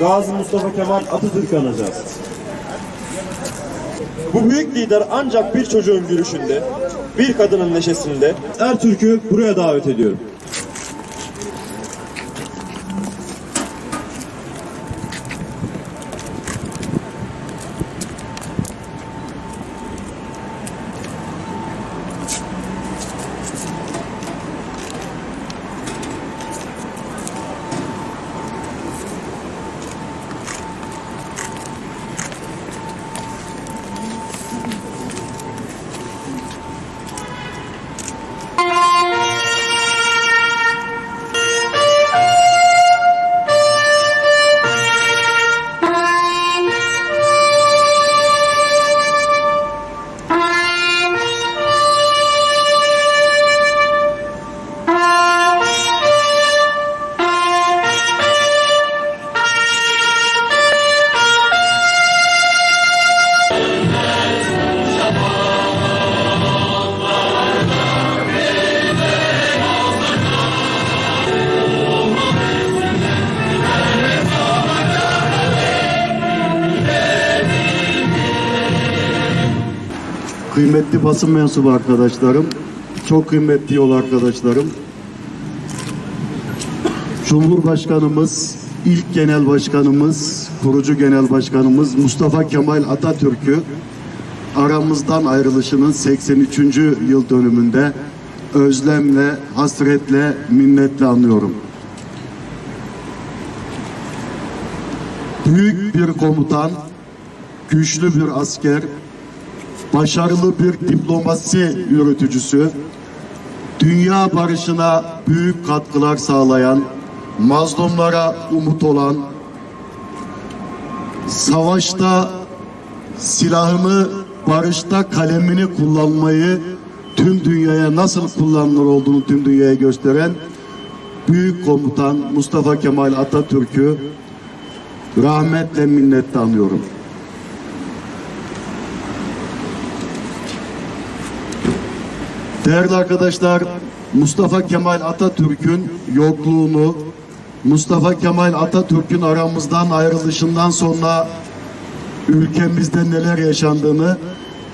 Gazi Mustafa Kemal Atatürk'ü anacağız. Bu büyük lider ancak bir çocuğun gülüşünde, bir kadının neşesinde Ertürk'ü buraya davet ediyorum. Kıymetli basın mensubu arkadaşlarım, çok kıymetli yol arkadaşlarım, Cumhurbaşkanımız, ilk genel başkanımız, kurucu genel başkanımız Mustafa Kemal Atatürk'ü aramızdan ayrılışının 83. yıl dönümünde özlemle, hasretle, minnetle anıyorum. Büyük bir komutan, güçlü bir asker, başarılı bir diplomasi yürütücüsü, dünya barışına büyük katkılar sağlayan, mazlumlara umut olan, savaşta silahını, barışta kalemini kullanmayı tüm dünyaya nasıl kullanılır olduğunu tüm dünyaya gösteren büyük komutan Mustafa Kemal Atatürk'ü rahmetle minnetle anıyorum. Değerli arkadaşlar, Mustafa Kemal Atatürk'ün yokluğunu, Mustafa Kemal Atatürk'ün aramızdan ayrılışından sonra ülkemizde neler yaşandığını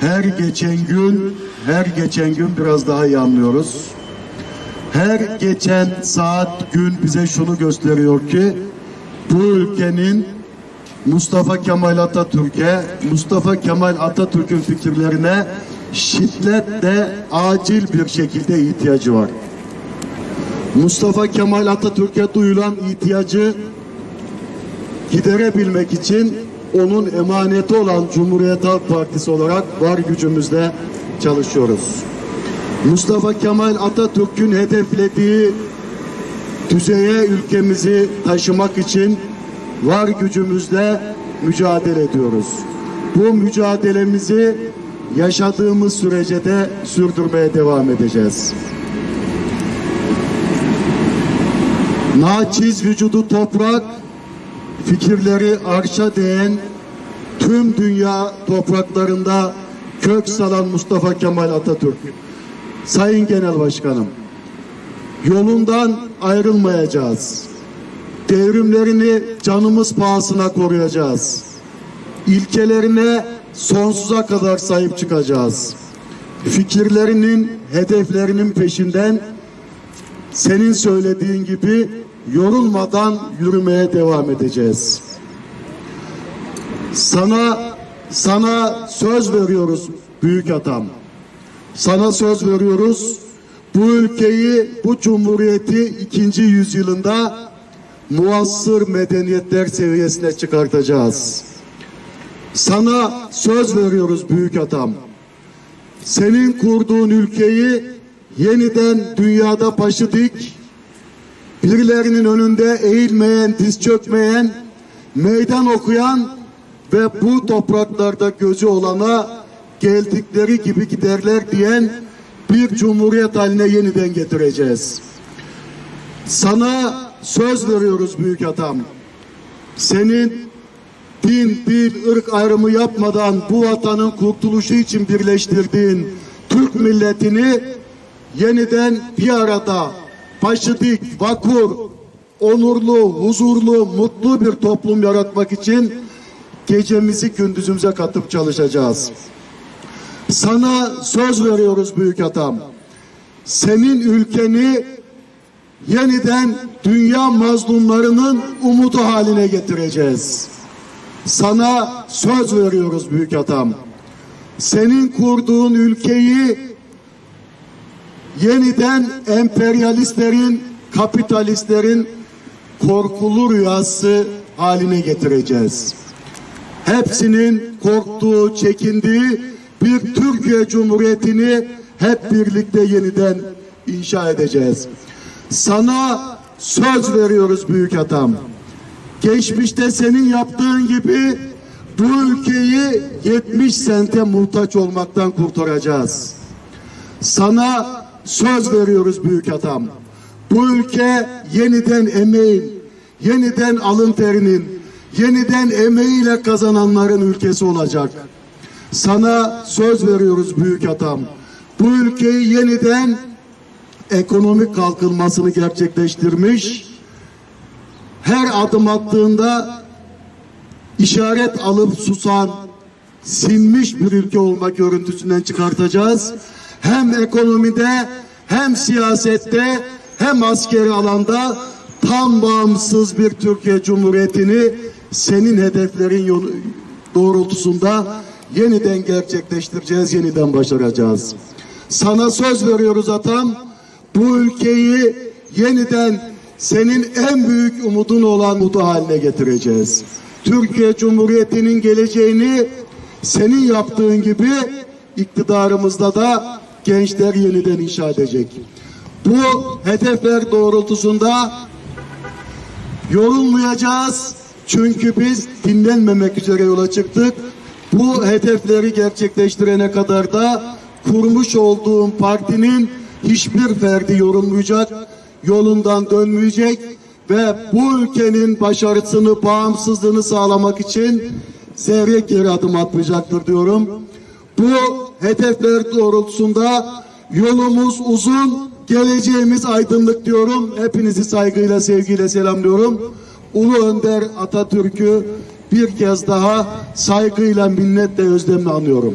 her geçen gün, her geçen gün biraz daha iyi anlıyoruz. Her geçen saat, gün bize şunu gösteriyor ki bu ülkenin Mustafa Kemal Atatürk'e, Mustafa Kemal Atatürk'ün fikirlerine şiddetle acil bir şekilde ihtiyacı var. Mustafa Kemal Atatürk'e duyulan ihtiyacı giderebilmek için onun emaneti olan Cumhuriyet Halk Partisi olarak var gücümüzle çalışıyoruz. Mustafa Kemal Atatürk'ün hedeflediği düzeye ülkemizi taşımak için var gücümüzle mücadele ediyoruz. Bu mücadelemizi yaşadığımız sürece de sürdürmeye devam edeceğiz. Naçiz vücudu toprak, fikirleri arşa değen tüm dünya topraklarında kök salan Mustafa Kemal Atatürk. Sayın Genel Başkanım, yolundan ayrılmayacağız. Devrimlerini canımız pahasına koruyacağız. İlkelerine sonsuza kadar sahip çıkacağız. Fikirlerinin, hedeflerinin peşinden senin söylediğin gibi yorulmadan yürümeye devam edeceğiz. Sana sana söz veriyoruz büyük adam. Sana söz veriyoruz. Bu ülkeyi, bu cumhuriyeti ikinci yüzyılında muassır medeniyetler seviyesine çıkartacağız. Sana söz veriyoruz büyük adam. Senin kurduğun ülkeyi yeniden dünyada başı dik, birilerinin önünde eğilmeyen, diz çökmeyen, meydan okuyan ve bu topraklarda gözü olana geldikleri gibi giderler diyen bir cumhuriyet haline yeniden getireceğiz. Sana söz veriyoruz büyük adam. Senin din, dil, ırk ayrımı yapmadan bu vatanın kurtuluşu için birleştirdiğin Türk milletini yeniden bir arada başı vakur onurlu, huzurlu, mutlu bir toplum yaratmak için gecemizi gündüzümüze katıp çalışacağız. Sana söz veriyoruz büyük adam. Senin ülkeni yeniden dünya mazlumlarının umudu haline getireceğiz. Sana söz veriyoruz büyük adam. Senin kurduğun ülkeyi yeniden emperyalistlerin, kapitalistlerin korkulu rüyası haline getireceğiz. Hepsinin korktuğu, çekindiği bir Türkiye Cumhuriyeti'ni hep birlikte yeniden inşa edeceğiz. Sana söz veriyoruz büyük adam. Geçmişte senin yaptığın gibi bu ülkeyi 70 sente muhtaç olmaktan kurtaracağız. Sana söz veriyoruz büyük adam. Bu ülke yeniden emeğin, yeniden alın terinin, yeniden emeğiyle kazananların ülkesi olacak. Sana söz veriyoruz büyük adam. Bu ülkeyi yeniden ekonomik kalkınmasını gerçekleştirmiş, her adım attığında işaret alıp susan, sinmiş bir ülke olmak görüntüsünden çıkartacağız. Hem ekonomide, hem siyasette, hem askeri alanda tam bağımsız bir Türkiye Cumhuriyeti'ni senin hedeflerin yolu, doğrultusunda yeniden gerçekleştireceğiz, yeniden başaracağız. Sana söz veriyoruz atam. Bu ülkeyi yeniden senin en büyük umudun olan umudu haline getireceğiz. Türkiye Cumhuriyeti'nin geleceğini senin yaptığın gibi iktidarımızda da gençler yeniden inşa edecek. Bu hedefler doğrultusunda yorulmayacağız. Çünkü biz dinlenmemek üzere yola çıktık. Bu hedefleri gerçekleştirene kadar da kurmuş olduğum partinin hiçbir ferdi yorulmayacak, yolundan dönmeyecek ve bu ülkenin başarısını, bağımsızlığını sağlamak için zerre geri adım atmayacaktır diyorum. Bu hedefler doğrultusunda yolumuz uzun, geleceğimiz aydınlık diyorum. Hepinizi saygıyla, sevgiyle selamlıyorum. Ulu Önder Atatürk'ü bir kez daha saygıyla, minnetle, özlemle anıyorum.